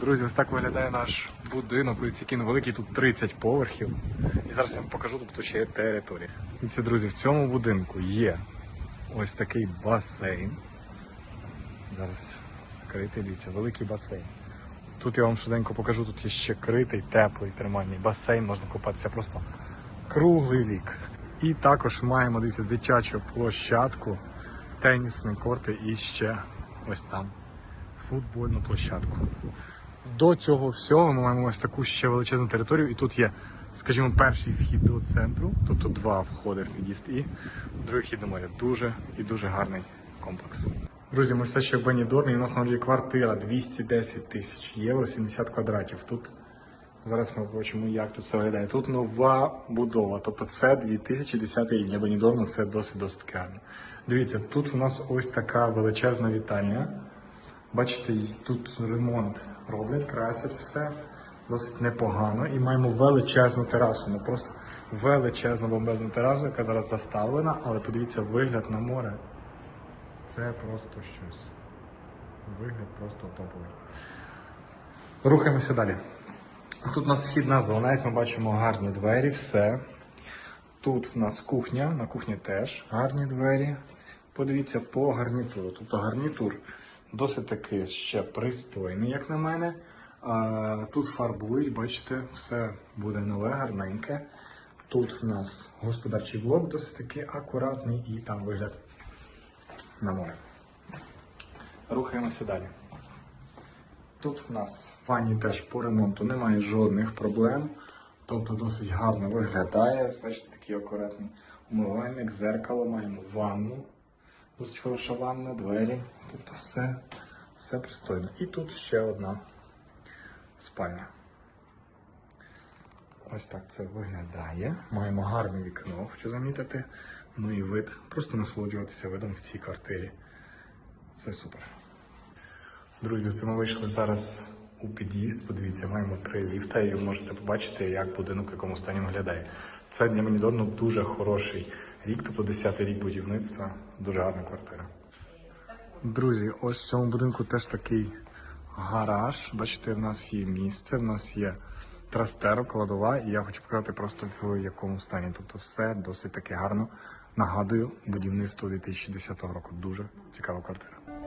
Друзі, ось так виглядає наш будинок. Який він великий, тут 30 поверхів. І зараз я вам покажу, тобто ще є територія. Дивіться, друзі, в цьому будинку є ось такий басейн. Зараз закритий, дивіться, великий басейн. Тут я вам швиденько покажу, тут є ще критий, теплий термальний басейн, можна купатися просто круглий рік. І також маємо дивіться, дитячу площадку, тенісні корти і ще ось там футбольну площадку. До цього всього ми маємо ось таку ще величезну територію, і тут є, скажімо, перший вхід до центру, тобто два входи в під'їзд, і другий вхід до моря. Дуже і дуже гарний комплекс. Друзі, ми все ще в Бенідормі, у нас на є квартира 210 тисяч євро, 70 квадратів. Тут зараз ми побачимо, як тут все виглядає. Тут нова будова, тобто це 2010 рік для Бенідорму, це досить досить гарно. Дивіться, тут у нас ось така величезна вітальня. Бачите, тут ремонт роблять, красять все досить непогано. І маємо величезну терасу. Ну просто величезну бомбезну терасу, яка зараз заставлена, але подивіться, вигляд на море. Це просто щось. Вигляд просто топовий. Рухаємося далі. Тут у нас вхідна зона, як ми бачимо, гарні двері, все. Тут в нас кухня, на кухні теж гарні двері. Подивіться по гарнітуру. Тобто гарнітур досить таки ще пристойний, як на мене. Тут фарбують, бачите, все буде нове, гарненьке. Тут в нас господарчий блок досить таки акуратний і там вигляд на море. Рухаємося далі. Тут в нас в ванні теж по ремонту немає жодних проблем. Тобто досить гарно виглядає. Бачите, такий акуратний умивальник, зеркало, маємо ванну. Досить хороша ванна, двері. Тобто все, все пристойно. І тут ще одна спальня. Ось так це виглядає. Маємо гарне вікно, хочу замітити. Ну і вид. Просто насолоджуватися видом в цій квартирі. Це супер. Друзі, це ми вийшли зараз у під'їзд. Подивіться, маємо три ліфта, і ви можете побачити, як будинок в якому стані виглядає. Це для Манідорну дуже хороший рік, тобто 10-й рік будівництва. Дуже гарна квартира. Друзі, ось в цьому будинку теж такий гараж. Бачите, в нас є місце, в нас є трастер, кладова, і я хочу показати просто в якому стані. Тобто все досить таки гарно. Нагадую, будівництво 2010 року. Дуже цікава квартира.